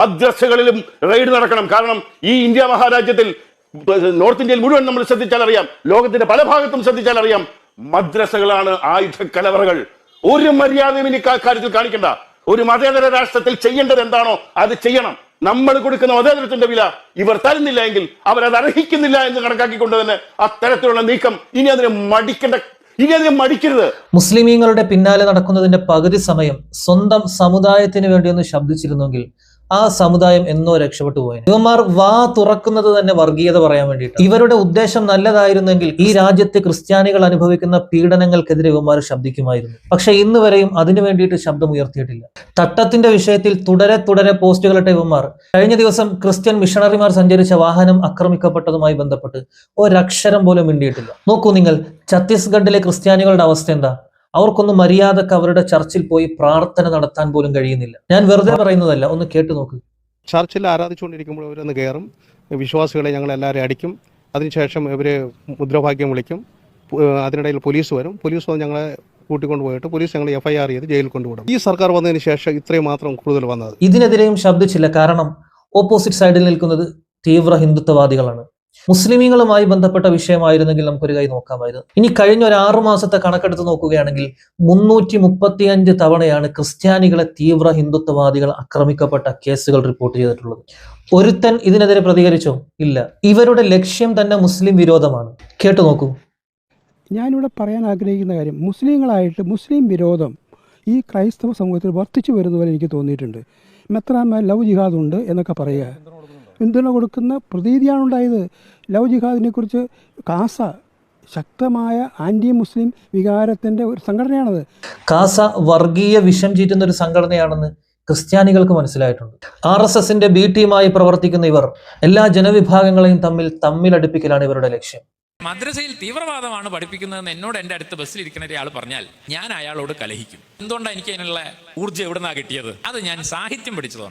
മദ്രസകളിലും raid നടക്കണം. കാരണം ഈ ഇന്ത്യ മഹാരാജ്യത്തിൽ നോർത്ത് ഇന്ത്യയിൽ മുഴുവൻ നമ്മൾ ശ്രദ്ധിച്ചാൽ അറിയാം ലോകത്തിന്റെ പല ഭാഗത്തും ശ്രദ്ധിച്ചാൽ അറിയാം മദ്രസകളാണ് ആയുധ കലവറകൾ. ഒരു മര്യാദയും ഇനി കാര്യത്തിൽ കാണിക്കണ്ട. ഒരു മതേതര രാഷ്ട്രത്തിൽ ചെയ്യേണ്ടത് എന്താണോ അത് ചെയ്യണം. നമ്മൾ കൊടുക്കുന്ന മതേതരത്തിന്റെ വില ഇവർ തരുന്നില്ല എങ്കിൽ അവരത് അർഹിക്കുന്നില്ല എന്ന് കണക്കാക്കിക്കൊണ്ട് തന്നെ അത്തരത്തിലുള്ള നീക്കം ഇനി അതിനെ മടിക്കേണ്ട ഇനി അതിനെ മടിക്കരുത്. മുസ്ലിമീങ്ങളുടെ പിന്നാലെ നടക്കുന്നതിന്റെ പകുതി സമയം സ്വന്തം സമുദായത്തിന് വേണ്ടി ഒന്ന് ശബ്ദിച്ചിരുന്നെങ്കിൽ ആ സമുദായം എന്നോ രക്ഷപ്പെട്ടു പോയി ഇവന്മാർ വാ തുറക്കുന്നത് തന്നെ വർഗീയത പറയാൻ വേണ്ടിയിട്ട് ഇവരുടെ ഉദ്ദേശം നല്ലതായിരുന്നെങ്കിൽ ഈ രാജ്യത്ത് ക്രിസ്ത്യാനികൾ അനുഭവിക്കുന്ന പീഡനങ്ങൾക്കെതിരെ ഇവന്മാർ ശബ്ദിക്കുമായിരുന്നു. പക്ഷെ ഇന്ന് വരെയും അതിനു വേണ്ടിയിട്ട് ശബ്ദം ഉയർത്തിയിട്ടില്ല തട്ടത്തിന്റെ വിഷയത്തിൽ തുടരെ തുടരെ പോസ്റ്റുകളിട്ട ഇവന്മാർ കഴിഞ്ഞ ദിവസം ക്രിസ്ത്യൻ മിഷണറിമാർ സഞ്ചരിച്ച വാഹനം ആക്രമിക്കപ്പെട്ടതുമായി ബന്ധപ്പെട്ട് ഒരക്ഷരം പോലും മിണ്ടിയിട്ടില്ല. നോക്കൂ നിങ്ങൾ ഛത്തീസ്ഗഡിലെ ക്രിസ്ത്യാനികളുടെ അവസ്ഥ എന്താ? അവർക്കൊന്നും മര്യാദയ്ക്ക് അവരുടെ ചർച്ചിൽ പോയി പ്രാർത്ഥന നടത്താൻ പോലും കഴിയുന്നില്ല. ഞാൻ വെറുതെ പറയുന്നതല്ല ഒന്ന് കേട്ടു നോക്ക്. ചർച്ചിൽ ആരാധിച്ചുകൊണ്ടിരിക്കുമ്പോൾ ഇവരൊന്ന് കയറും വിശ്വാസികളെ ഞങ്ങൾ എല്ലാവരെയും അടിക്കും അതിനുശേഷം ഇവർ മുദ്രാവാക്യം വിളിക്കും അതിനിടയിൽ പോലീസ് വരും. പോലീസ് വന്ന് ഞങ്ങളെ കൂട്ടിക്കൊണ്ട് പോയിട്ട് പോലീസ് ഞങ്ങൾ എഫ് ഐ ആർ ചെയ്ത് ജയിലിൽ കൊണ്ടുവിടും. ഈ സർക്കാർ വന്നതിന് ശേഷം ഇത്രയും മാത്രം കൂടുതൽ വന്നത്. ഇതിനെതിരെയും ശബ്ദിച്ചില്ല കാരണം ഓപ്പോസിറ്റ് സൈഡിൽ നിൽക്കുന്നത് തീവ്ര ഹിന്ദുത്വവാദികളാണ്. മുസ്ലിമീങ്ങളുമായി ബന്ധപ്പെട്ട വിഷയമായിരുന്നെങ്കിൽ നമുക്കൊരു കൈ നോക്കാമായിരുന്നു. ഇനി കഴിഞ്ഞ ഒരു ആറു മാസത്തെ കണക്കെടുത്ത് നോക്കുകയാണെങ്കിൽ മുന്നൂറ്റി മുപ്പത്തിയഞ്ച് തവണയാണ് ക്രിസ്ത്യാനികളെ തീവ്ര ഹിന്ദുത്വവാദികൾ ആക്രമിക്കപ്പെട്ട കേസുകൾ റിപ്പോർട്ട് ചെയ്തിട്ടുള്ളത്. ഒരുത്തൻ ഇതിനെതിരെ പ്രതികരിച്ചോ? ഇല്ല. ഇവരുടെ ലക്ഷ്യം തന്നെ മുസ്ലിം വിരോധമാണ്. കേട്ടു നോക്കൂ. ഞാനിവിടെ പറയാൻ ആഗ്രഹിക്കുന്ന കാര്യം മുസ്ലിങ്ങളായിട്ട് മുസ്ലിം വിരോധം ഈ ക്രൈസ്തവ സമൂഹത്തിൽ വർദ്ധിച്ചു വരുന്നതുപോലെ എനിക്ക് തോന്നിയിട്ടുണ്ട്. മെത്രാമ ലവ് ജിഹാദ് ഉണ്ട് എന്നൊക്കെ പറയുക. പിന്തുണ കൊടുക്കുന്ന പ്രതീതിയാണ് ഉണ്ടായത് ലവ് ജിഹാദിനെ കുറിച്ച് കാസ ശക്തമായ ആന്റി മുസ്ലിം വികാരത്തിന്റെ ഒരു സംഘടനയാണത്. കാസ വർഗീയ വിഷം ചീറ്റുന്ന ഒരു സംഘടനയാണെന്ന് ക്രിസ്ത്യാനികൾക്ക് മനസ്സിലായിട്ടുണ്ട്. ആർ എസ് എസിന്റെ ബി ടീമായി പ്രവർത്തിക്കുന്ന ഇവർ എല്ലാ ജനവിഭാഗങ്ങളെയും തമ്മിൽ തമ്മിലടുപ്പിക്കലാണ് ഇവരുടെ ലക്ഷ്യം. മദ്രസയിൽ തീവ്രവാദമാണ് പഠിപ്പിക്കുന്നതെന്ന് എന്നോട് എന്റെ അടുത്ത് ബസ്സിലിരിക്കുന്ന ഒരാൾ പറഞ്ഞാൽ ഞാൻ അയാളോട് കലഹിക്കും. എന്തുകൊണ്ടാണ് എനിക്ക് അതിനുള്ള ഊർജം എവിടുന്നാണ് കിട്ടിയത്? അത് ഞാൻ സാഹിത്യം പഠിച്ചതുകൊണ്ട്